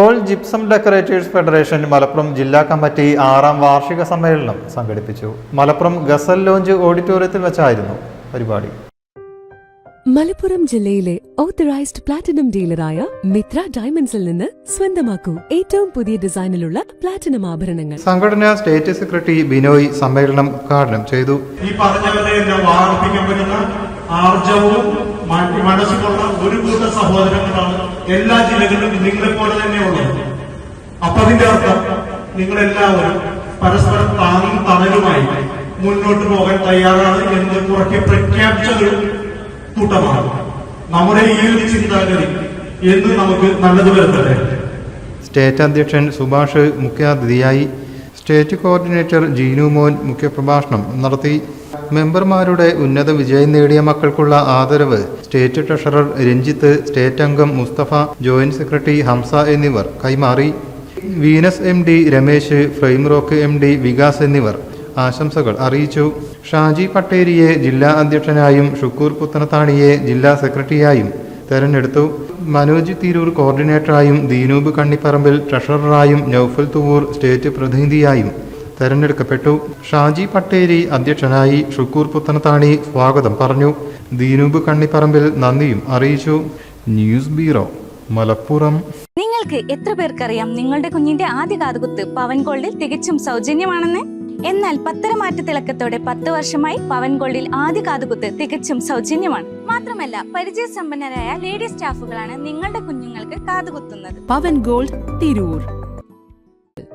All gypsum decorators federation Malappuram ജില്ലാ committee ആറാം വാർഷിക സമ്മേളനം സംഘടിപ്പിച്ചു. മലപ്പുറം ഗസൽ ലോഞ്ച് ഓഡിറ്റോറിയത്തിൽ വെച്ചായിരുന്നു പരിപാടി. മലപ്പുറം ജില്ലയിലെ ഓത്തറൈസ്ഡ് പ്ലാറ്റിനം ഡീലറായ മിത്ര ഡയമണ്ട്സിൽ നിന്ന് സ്വന്തമാക്കൂ. ഏറ്റവും പുതിയ ഡിസൈനിലുള്ള പ്ലാറ്റിനം ആഭരണങ്ങൾ. സംഘടന സ്റ്റേറ്റ് സെക്രട്ടറി ബിനോയ് സമ്മേളനം ഉദ്ഘാടനം ചെയ്തു. ഈ പറഞ്ഞവരെ വാർപ്പിക്കാൻ പറ്റുന്ന ആർജവും സഹോദരങ്ങളാണ്. എല്ലാ ജില്ലകളിലും നിങ്ങളെ പോലെ തന്നെ ഉള്ളത് അപ്പൊ അതിന്റെ അർത്ഥം നിങ്ങളെല്ലാവരും പരസ്പരം താങ്ങും തണലുമായി മുന്നോട്ട് പോകാൻ തയ്യാറാണ് എന്ന് കുറയ്ക്ക് പ്രഖ്യാപിച്ച ഒരു കൂട്ടമാണ്. നമ്മുടെ ഈ ഒരു ചിന്താഗതി എന്ന് നമുക്ക് നല്ലത് വരുത്തട്ടെ. സ്റ്റേറ്റ് അധ്യക്ഷൻ സുഭാഷ് മുഖ്യാതിഥിയായി സ്റ്റേറ്റ് കോർഡിനേറ്റർ ജീനു മോൻ മുഖ്യപ്രഭാഷണം നടത്തി മെമ്പർമാരുടെ ഉന്നത വിജയം നേടിയ മക്കൾക്കുള്ള ആദരവ് സ്റ്റേറ്റ് ട്രഷറർ രഞ്ജിത്ത് സ്റ്റേറ്റ് അംഗം മുസ്തഫ ജോയിന്റ് സെക്രട്ടറി ഹംസ എന്നിവർ കൈമാറി. Venus M D Ramesh frame rock M D Vikas എന്നിവർ ആശംസകൾ അറിയിച്ചു. ഷാജി പട്ടേരിയെ ജില്ലാ അധ്യക്ഷനായും ഷുക്കൂർ പുത്തനത്താണിയെ ജില്ലാ സെക്രട്ടറിയായും തെരഞ്ഞെടുത്തു. മനോജ് തിരൂർ കോർഡിനേറ്ററായും ദീനൂബ് കണ്ണിപ്പറമ്പിൽ ട്രഷററായും നൌഫൽ തുവൂർ സ്റ്റേറ്റ് പ്രതിനിധിയായും തെരഞ്ഞെടുക്കപ്പെട്ടു. ഷാജി പട്ടേരി അധ്യക്ഷനായി ഷുക്കൂർ പുത്തനത്താണി സ്വാഗതം പറഞ്ഞു. ദീനൂബ് കണ്ണിപ്പറമ്പിൽ നന്ദിയും അറിയിച്ചു. News bureau Malappuram. നിങ്ങൾക്ക് എത്ര പേർക്കറിയാം നിങ്ങളുടെ കുഞ്ഞിന്റെ ആദ്യ കാതുകുത്ത് പവൻ ഗോൾഡിൽ തികച്ചും സൗജന്യമാണെന്ന്? എന്നാൽ പത്തരമാറ്റ തിളക്കത്തോടെ പത്ത് വർഷമായി പവൻ ഗോൾഡിൽ ആദ്യ കാതുകുത്ത് തികച്ചും സൗജന്യമാണ്. മാത്രമല്ല പരിചയസമ്പന്നരായ ലേഡി സ്റ്റാഫുകളാണ് നിങ്ങളുടെ കുഞ്ഞുങ്ങൾക്ക് കാതുകുത്തുന്നത്. Pavan gold Tirur.